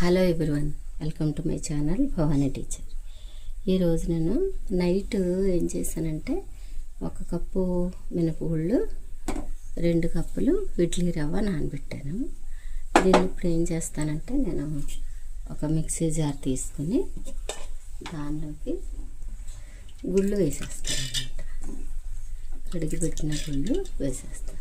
Hello everyone welcome to my channel Bhavani teacher. ఈరోజు నేను night ఏం చేశానంటే ఒక కప్పు మినపగుళ్ళు రెండు కప్పులు ఇడ్లీ రవ్వ నానబెట్టాను. దీన్ని ఇప్పుడు ఏం చేస్తానంటే నేను ఒక మిక్సీ జార్ తీసుకుని దానిలోకి గుళ్ళు వేసేస్తాను అనమాట కడిగి పెట్టిన గుళ్ళు వేసేస్తాను.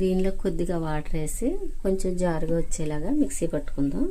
దీనిలో కొద్దిగా వాటర్ వేసి కొంచెం జారుగా వచ్చేలాగా మిక్సీ పట్టుకుందాం.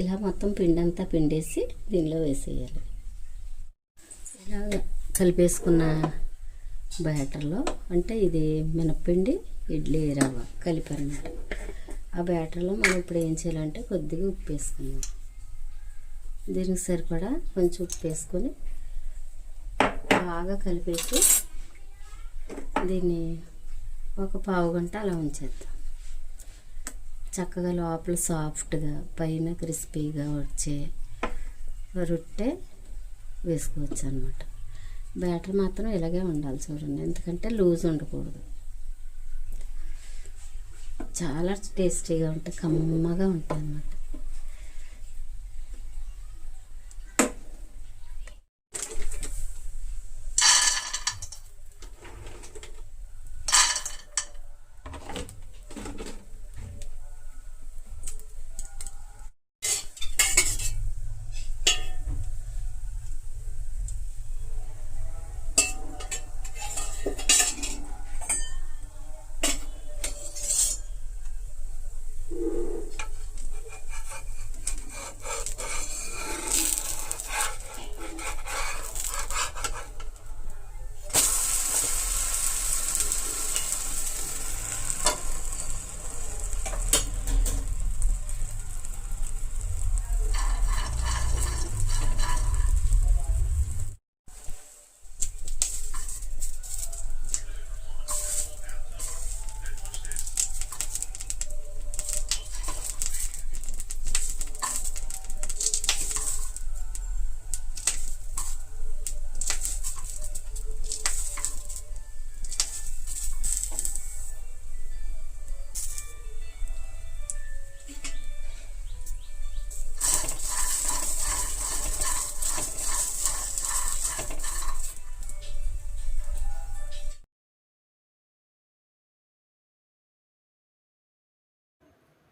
ఇలా మొత్తం పిండి అంతా పిండేసి దీనిలో వేసేయాలి. ఇలా కలిపేసుకున్న బ్యాటర్లో అంటే ఇది మినప్పిండి ఇడ్లీ రవ్వ కలిపారన్నమాట ఆ బ్యాటర్లో మనం ఇప్పుడు ఏం చేయాలంటే కొద్దిగా ఉప్పు వేసుకుందాం. దీనికి సరిపడా కొంచెం ఉప్పు వేసుకొని బాగా కలిపేసి దీన్ని ఒక పావు గంట అలా ఉంచేద్దాం. చక్కగా లోపల సాఫ్ట్గా పైన క్రిస్పీగా వచ్చే రొట్టె వేసుకోవచ్చు అనమాట బ్యాటర్ మాత్రం ఇలాగే ఉండాలి చూడండి ఎందుకంటే లూజ్ ఉండకూడదు. చాలా టేస్టీగా ఉంటాయి కమ్మగా ఉంటాయి అన్నమాట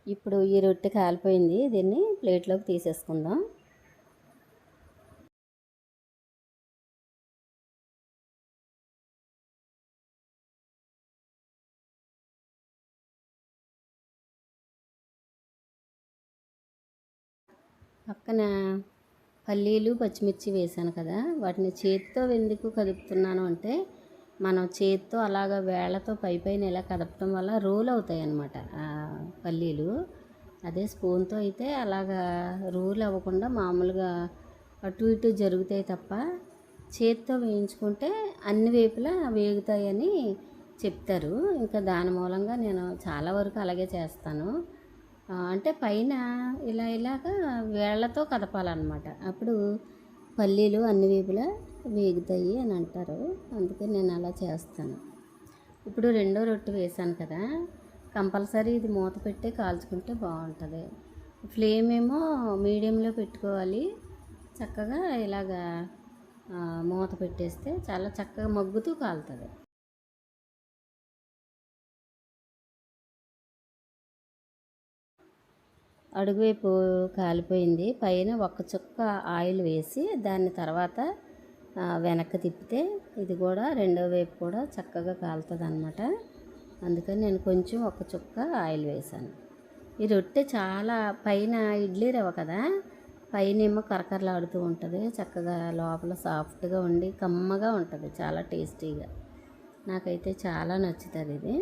ఇప్పుడు ఈ రొట్టె కాలిపోయింది. దీన్ని ప్లేట్లోకి తీసేసుకుందాం. పక్కన పల్లీలు పచ్చిమిర్చి వేసాను కదా. వాటిని చేతితో ఎందుకు కదుపుతున్నాను అంటే మనం చేతితో అలాగ వేళ్ళతో పై పైన ఇలా కదపడం వల్ల రోల్ అవుతాయి అన్నమాట పల్లీలు. అదే స్పూన్తో అయితే అలాగా రోల్ అవ్వకుండా మామూలుగా అటు ఇటు జరుగుతాయి తప్ప చేతితో వేయించుకుంటే అన్ని వైపులా వేగుతాయని చెప్తారు. ఇంకా దాని మూలంగా నేను చాలా వరకు అలాగే చేస్తాను. అంటే పైన ఇలా ఇలాగా వేళ్ళతో కదపాలన్నమాట. అప్పుడు పల్లీలు అన్ని వైపులా వేగుతాయి అని అంటారు. అందుకే నేను అలా చేస్తాను. ఇప్పుడు రెండో రొట్టె వేసాను కదా కంపల్సరీ ఇది మూత పెట్టి కాల్చుకుంటే బాగుంటుంది. ఫ్లేమ్ ఏమో మీడియంలో పెట్టుకోవాలి. చక్కగా ఇలాగా మూత పెట్టేస్తే చాలా చక్కగా మగ్గుతూ కాలుతుంది. అడుగువైపు కాలిపోయింది. పైన ఒక్క చుక్క ఆయిల్ వేసి దాన్ని తర్వాత వెనక్కి తిప్పితే ఇది కూడా రెండో వైపు కూడా చక్కగా కాలుతుంది అనమాట అందుకని నేను కొంచెం ఒక చుక్క ఆయిల్ వేసాను ఈ రొట్టె చాలా పైన ఇడ్లీ రవ్వ కదా పైన ఏమో కరకరలాడుతూ ఉంటుంది చక్కగా లోపల సాఫ్ట్గా ఉండి కమ్మగా ఉంటుంది చాలా టేస్టీగా. నాకైతే చాలా నచ్చుతుంది ఇది.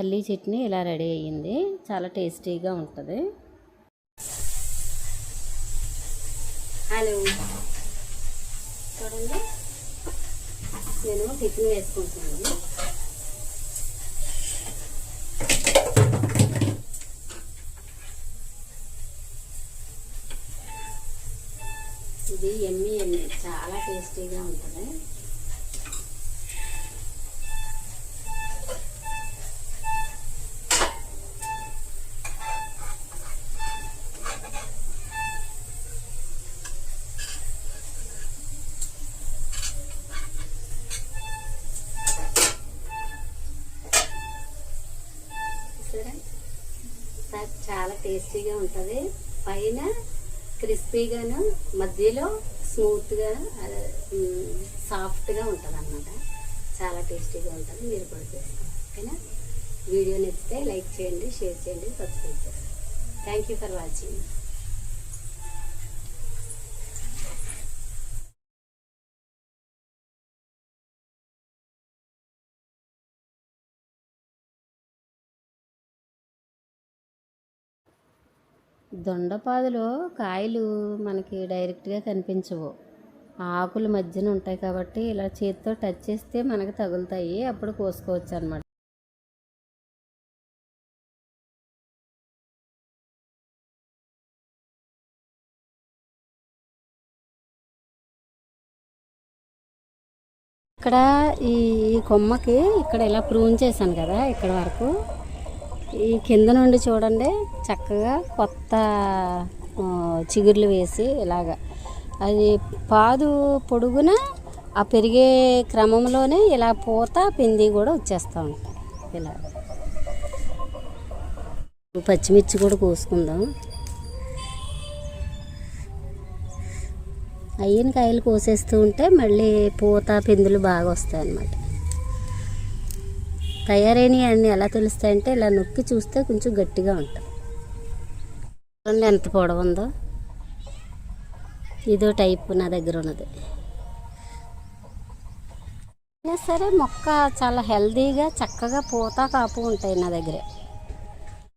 పల్లీ చట్నీ ఇలా రెడీ అయ్యింది. చాలా టేస్టీగా ఉంటుంది. హలో. చూడండి. నేను టిఫిన్ వేసుకుంటున్నాను. ఇది ఎమ్మి ఎమ్మి చాలా టేస్టీగా ఉంటుంది. టేస్టీగా ఉంటుంది. పైన క్రిస్పీగాను మధ్యలో స్మూత్గా సాఫ్ట్గా ఉంటుంది అనమాట చాలా టేస్టీగా ఉంటుంది. మీరు కూడా చేసుకోండి. ఓకేనా? వీడియో నచ్చితే లైక్ చేయండి షేర్ చేయండి సబ్స్క్రైబ్ చేయండి. థ్యాంక్ యూ ఫర్ వాచింగ్ దొండపాదులో కాయలు మనకి డైరెక్ట్గా కనిపించవు. ఆకుల మధ్యన ఉంటాయి కాబట్టి ఇలా చేతితో టచ్ చేస్తే మనకు తగులుతాయి. అప్పుడు కోసుకోవచ్చు అనమాట ఇక్కడ ఈ ఈ కొమ్మకి ఇక్కడ ఇలా ప్రూన్ చేశాను కదా ఇక్కడ వరకు. ఈ కింద నుండి చూడండి చక్కగా కొత్త చిగుర్లు వేసి ఇలాగా. అది పాదు పొడుగున ఆ పెరిగే క్రమంలోనే ఇలా పూత పిండి కూడా వచ్చేస్తూ ఉంటాం ఇలా. పచ్చిమిర్చి కూడా కోసుకుందాం. అయిన కాయలు కోసేస్తూ ఉంటే మళ్ళీ పూత పిందులు బాగా వస్తాయి అన్నమాట తయారైనవి అన్నీ ఎలా తెలుస్తాయంటే ఇలా నొక్కి చూస్తే కొంచెం గట్టిగా ఉంటాయి. చూడండి ఎంత పొడవు ఉందో. ఇదో టైప్ నా దగ్గర ఉన్నది. అయినా సరే మొక్క చాలా హెల్దీగా చక్కగా పూత కాపు ఉంటాయి నా దగ్గర.